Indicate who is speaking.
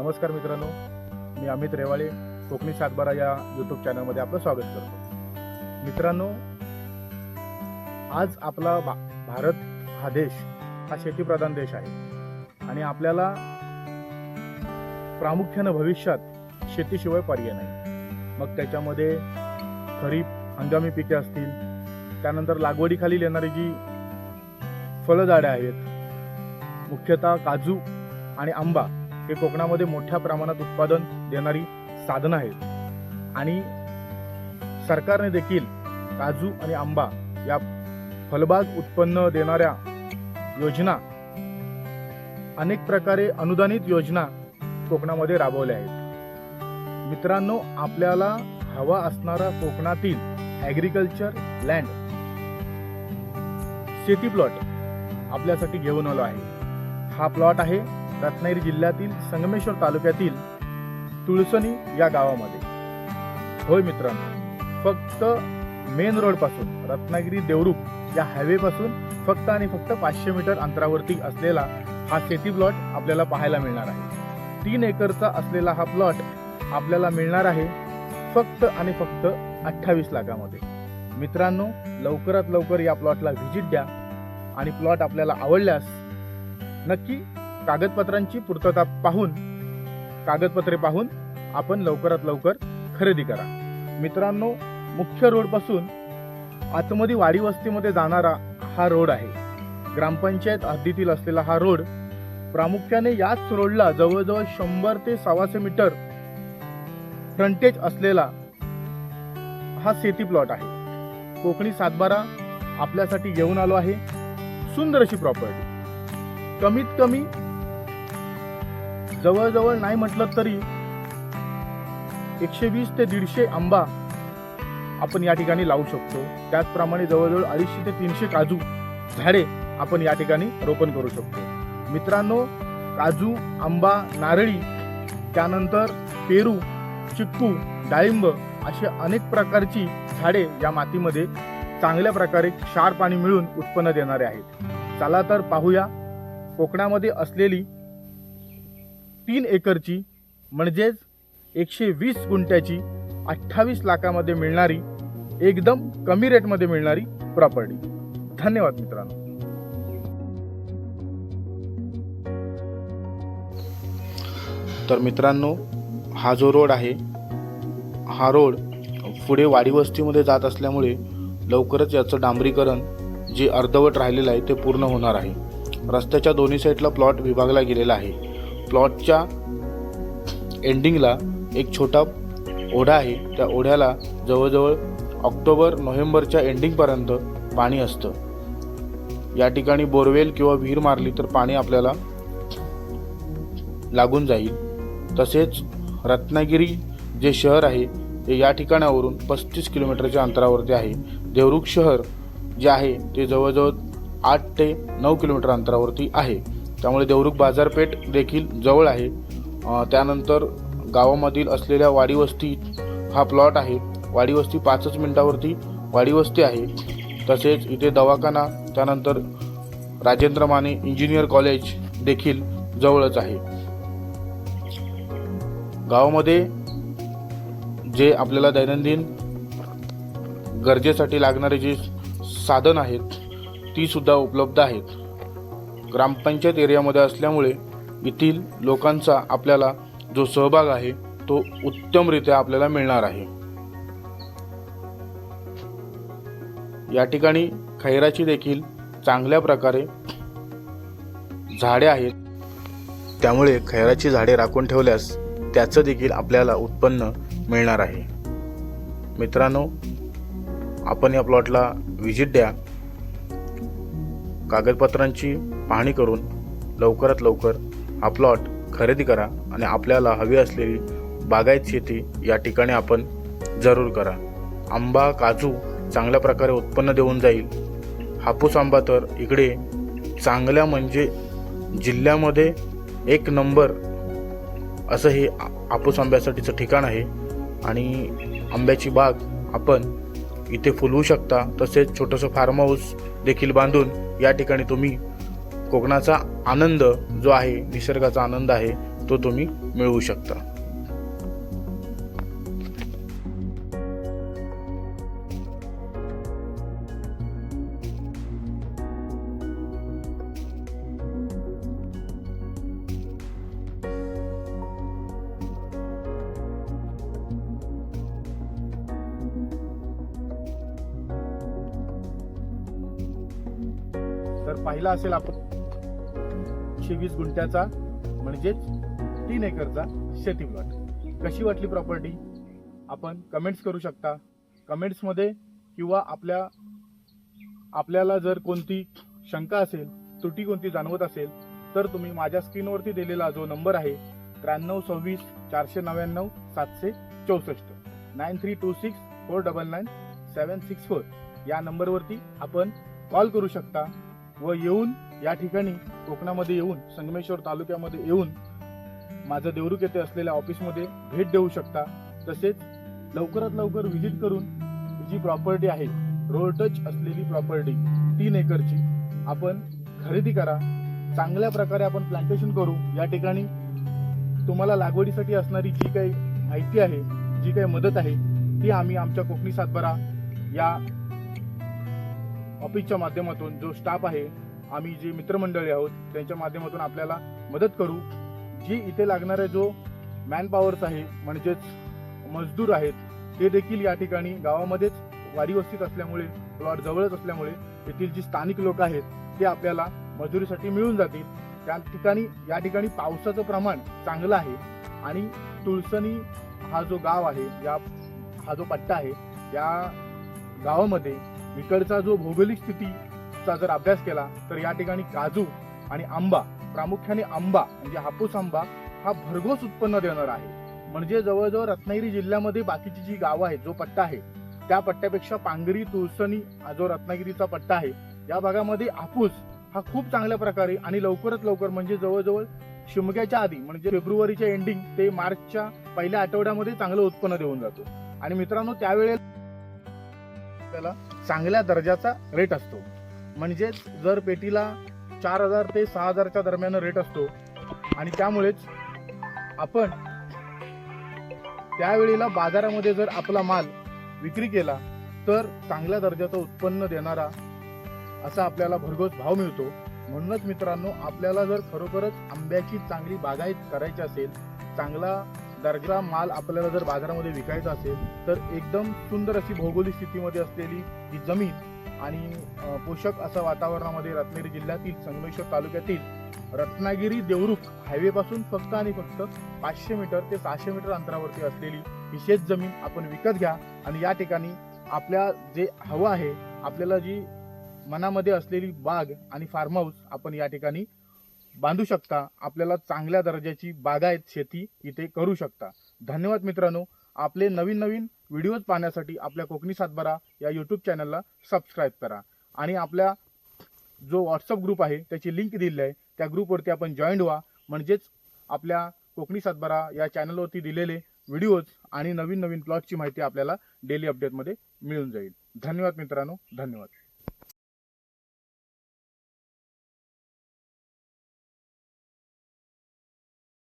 Speaker 1: नमस्कार मित्रांनो मी अमित रेवाळे कोकणी सातबारा या यूट्यूब चॅनलमध्ये आपलं स्वागत करतो. मित्रांनो आज आपला भा भारत हा देश हा शेतीप्रधान देश आहे आणि आपल्याला प्रामुख्यानं भविष्यात शेतीशिवाय पर्याय नाही. मग त्याच्यामध्ये खरीप हंगामी पिके असतील त्यानंतर लागवडीखाली येणारी जी फळझाडे आहेत मुख्यतः काजू आणि आंबा हे कोकणामध्ये मोठ्या प्रमाणात उत्पादन देणारी साधनं आहेत. आणि सरकारने देखील काजू आणि आंबा या फलबाग उत्पन्न देणाऱ्या योजना अनेक प्रकारे अनुदानित योजना कोकणामध्ये राबवल्या आहेत. मित्रांनो आपल्याला हवा असणारा कोकणातील ॲग्रिकल्चर लँड शेती प्लॉट आपल्यासाठी घेऊन आलो आहे. हा प्लॉट आहे रत्नागिरी जिल्ह्यातील संगमेश्वर तालुक्यातील तुळसणी या गावामध्ये. होय मित्रांनो फक्त मेन रोडपासून रत्नागिरी देवरुख या हायवे पासून फक्त आणि फक्त पाचशे मीटर अंतरावरती असलेला हा शेती प्लॉट आपल्याला पाहायला मिळणार आहे. तीन एकरचा असलेला हा प्लॉट आपल्याला मिळणार आहे फक्त आणि फक्त अठ्ठावीस लाखामध्ये. मित्रांनो लवकरात लवकर या प्लॉटला व्हिजिट द्या आणि प्लॉट आपल्याला आवडल्यास नक्की कागदपत्रांची पूर्तता पाहून कागदपत्रे पाहून आपण लवकरात लवकर खरेदी करा. मित्रांनो मुख्य रोडपासून आतमध्ये वाडी वस्तीमध्ये जाणारा हा रोड आहे. ग्रामपंचायत हद्दीतील असलेला हा रोड प्रामुख्याने याच रोडला जवळजवळ शंभर ते सव्वाशे मीटर फ्रंटेज असलेला हा शेती प्लॉट आहे. कोकणी सातबारा आपल्यासाठी घेऊन आलो आहे. सुंदर अशी प्रॉपर्टी कमीत कमी जवळजवळ नाही म्हटलं तरी एकशे वीस ते दीडशे आंबा आपण या ठिकाणी लावू शकतो. त्याचप्रमाणे जवळजवळ अडीचशे ते तीनशे काजू झाडे आपण या ठिकाणी रोपण करू शकतो. मित्रांनो काजू आंबा नारळी त्यानंतर पेरू चिक्कू डाळिंब असे अनेक प्रकारची झाडे या मातीमध्ये चांगल्या प्रकारे क्षार पाणी मिळून उत्पन्न देणारे आहेत. चला तर पाहूया. कोकणामध्ये असलेली तीन एकरची म्हणजेच एकशे वीस गुंठ्याची अठ्ठावीस लाखामध्ये मिळणारी एकदम कमी रेटमध्ये मिळणारी प्रॉपर्टी धन्यवाद मित्रांनो. तर मित्रांनो हा जो रोड आहे हा रोड पुढे वाडी वस्तीमध्ये जात असल्यामुळे लवकरच याचं डांबरीकरण जे अर्धवट राहिलेलं आहे ते पूर्ण होणार आहे. रस्त्याच्या दोन्ही साईडला प्लॉट विभागला गेलेला आहे. प्लॉटच्या एंडिंगला एक छोटा ओढा आहे. त्या ओढ्याला जवळजवळ ऑक्टोबर नोव्हेंबरच्या एंडिंगपर्यंत पाणी असतं. या ठिकाणी बोरवेल किंवा विहीर मारली तर पाणी आपल्याला लागून जाईल. तसेच रत्नागिरी जे शहर आहे ते या ठिकाणावरून पस्तीस किलोमीटरच्या अंतरावरती आहे. देवरुख शहर जे आहे ते जवळजवळ आठ ते नऊ किलोमीटर अंतरावरती आहे. त्यामुळे देवरुख बाजारपेठ देखील जवळ आहे. त्यानंतर गावामधील असलेल्या वाडी वस्ती हा प्लॉट आहे. वाडी वस्ती पाचच मिनिटावरती वाडी वस्ती आहे. तसेच इथे दवाखाना त्यानंतर राजेंद्र माने इंजिनियर कॉलेज देखील जवळच आहे. गावामध्ये जे आपल्याला दैनंदिन गरजेसाठी लागणारे जे साधन आहेत ती सुद्धा उपलब्ध आहेत. ग्रामपंचायत एरियामध्ये असल्यामुळे येथील लोकांचा आपल्याला जो सहभाग आहे तो उत्तमरित्या आपल्याला मिळणार आहे. या ठिकाणी खैराची देखील चांगल्या प्रकारे झाडे आहेत. त्यामुळे खैराची झाडे राखून ठेवल्यास त्याचं देखील आपल्याला उत्पन्न मिळणार आहे. मित्रांनो आपण या प्लॉटला व्हिजिट द्या. कागदपत्रांची पाहणी करून लवकरात लवकर हा प्लॉट खरेदी करा आणि आपल्याला हवी असलेली बागायत शेती या ठिकाणी आपण जरूर करा. आंबा काजू चांगल्या प्रकारे उत्पन्न देऊन जाईल. हापूस आंबा तर इकडे चांगल्या म्हणजे जिल्ह्यामध्ये एक नंबर असं हे हापूस आंब्यासाठीचं ठिकाण आहे. आणि आंब्याची बाग आपण इथे फुलवू शकता. तसेच छोटंसं फार्म हाऊस देखील बांधून या ठिकाणी तुम्ही कोकणाचा आनंद जो आहे निसर्गाचा आनंद आहे तो तुम्ही मिळवू शकता. तर पाहिलं असेल आपण एकशे वीस गुंठ्याचा म्हणजेच तीन एकरचा शेती प्लॉट. कशी वाटली प्रॉपर्टी आपण कमेंट्स करू शकता. कमेंट्समध्ये किंवा आपल्या आपल्याला जर कोणती शंका असेल त्रुटी कोणती जाणवत असेल तर तुम्ही माझ्या स्क्रीनवरती दिलेला जो नंबर आहे त्र्याण्णव सव्वीस चारशे नव्याण्णव सातशे चौसष्ट nine three two six four double nine seven six four या नंबरवरती आपण कॉल करू शकता व येऊन या ठिकाणी कोकणामध्ये येऊन संगमेश्वर तालुक्यामध्ये येऊन माझं देवरुख येथे असलेल्या ऑफिसमध्ये भेट देऊ शकता. तसेच लवकरात लवकर व्हिजिट करून जी प्रॉपर्टी आहे रोड टच असलेली प्रॉपर्टी तीन एकरची आपण खरेदी करा. चांगल्या प्रकारे आपण प्लांटेशन करू. या ठिकाणी तुम्हाला लागवडीसाठी असणारी जी काही माहिती आहे जी काही मदत आहे ती आम्ही आमच्या कोकणी सातबारा या ऑफिसच्या माध्यमातून जो स्टाफ आहे आम्ही जे मित्रमंडळी आहोत त्यांच्या माध्यमातून आपल्याला मदत करू. जी इथे लागणारा जो मॅनपॉवर्स आहे म्हणजेच मजदूर आहेत ते देखील या ठिकाणी गावामध्येच वाडी वस्तीत असल्यामुळे प्लॉट जवळच असल्यामुळे येथील जी स्थानिक लोक आहेत ते आपल्याला मजुरीसाठी मिळून जातील. त्या ठिकाणी या ठिकाणी पावसाचं प्रमाण चांगलं आहे आणि तुळसणी हा जो गाव आहे या हा जो पट्टा आहे या गावामध्ये इकडचा जो भौगोलिक स्थिती चा जर अभ्यास केला तर या ठिकाणी काजू आणि आंबा प्रामुख्याने आंबा म्हणजे हापूस आंबा हा भरघोस उत्पन्न देणार आहे. म्हणजे जवळजवळ रत्नागिरी जिल्ह्यामध्ये बाकीची जी गावं आहेत जो पट्टा आहे त्या पट्ट्यापेक्षा पांगरी तुळसणी हा जो रत्नागिरीचा पट्टा आहे या भागामध्ये हापूस हा खूप चांगल्या प्रकारे आणि लवकरात लवकर म्हणजे जवळजवळ शिमग्याच्या आधी म्हणजे फेब्रुवारीच्या एंडिंग ते मार्चच्या पहिल्या आठवड्यामध्ये चांगलं उत्पन्न देऊन जातो. आणि मित्रांनो त्यावेळेला त्याला चांगल्या दर्जाचा रेट असतो. म्हणजेच जर पेटीला चार हजार ते सहा हजारच्या दरम्यान रेट असतो आणि त्यामुळेच आपण त्यावेळेला बाजारामध्ये जर आपला माल विक्री केला तर चांगल्या दर्जाचं उत्पन्न देणारा असा आपल्याला भरघोस भाव मिळतो. म्हणूनच मित्रांनो आपल्याला जर खरोखरच आंब्याची चांगली बागायत करायची असेल चांगला दर्जा माल आपल्याला जर बाजारामध्ये विकायचा असेल तर एकदम सुंदर अशी भौगोलिक स्थितीमध्ये असलेली ही जमीन आणि पोषक असं वातावरणामध्ये रत्नागिरी जिल्ह्यातील संगमेश्वर तालुक्यातील रत्नागिरी देवरुख हायवेपासून फक्त आणि फक्त पाचशे मीटर ते सहाशे मीटर अंतरावरती असलेली ही शेत जमीन आपण विकत घ्या आणि या ठिकाणी आपल्या जे हवं आहे आपल्याला जी मनामध्ये असलेली बाग आणि फार्म हाऊस आपण या ठिकाणी बांधू शकता आपल्याला चांगल्या दर्जाची बागायत शेती इथे करू शकता. धन्यवाद मित्रांनो. आपले नवीन नवीन व्हिडिओज पाहण्यासाठी आपल्या कोकणी सातबारा या यूट्यूब चॅनलला सबस्क्राईब करा. आणि आपल्या जो व्हॉट्सअप ग्रुप आहे त्याची लिंक दिलेली आहे. त्या ग्रुपवरती आपण जॉईन व्हा. म्हणजेच आपल्या कोकणी सातबारा या चॅनलवरती दिलेले व्हिडिओज आणि नवीन नवीन प्लॉटची माहिती आपल्याला डेली अपडेटमध्ये मिळून जाईल. धन्यवाद मित्रांनो. धन्यवाद.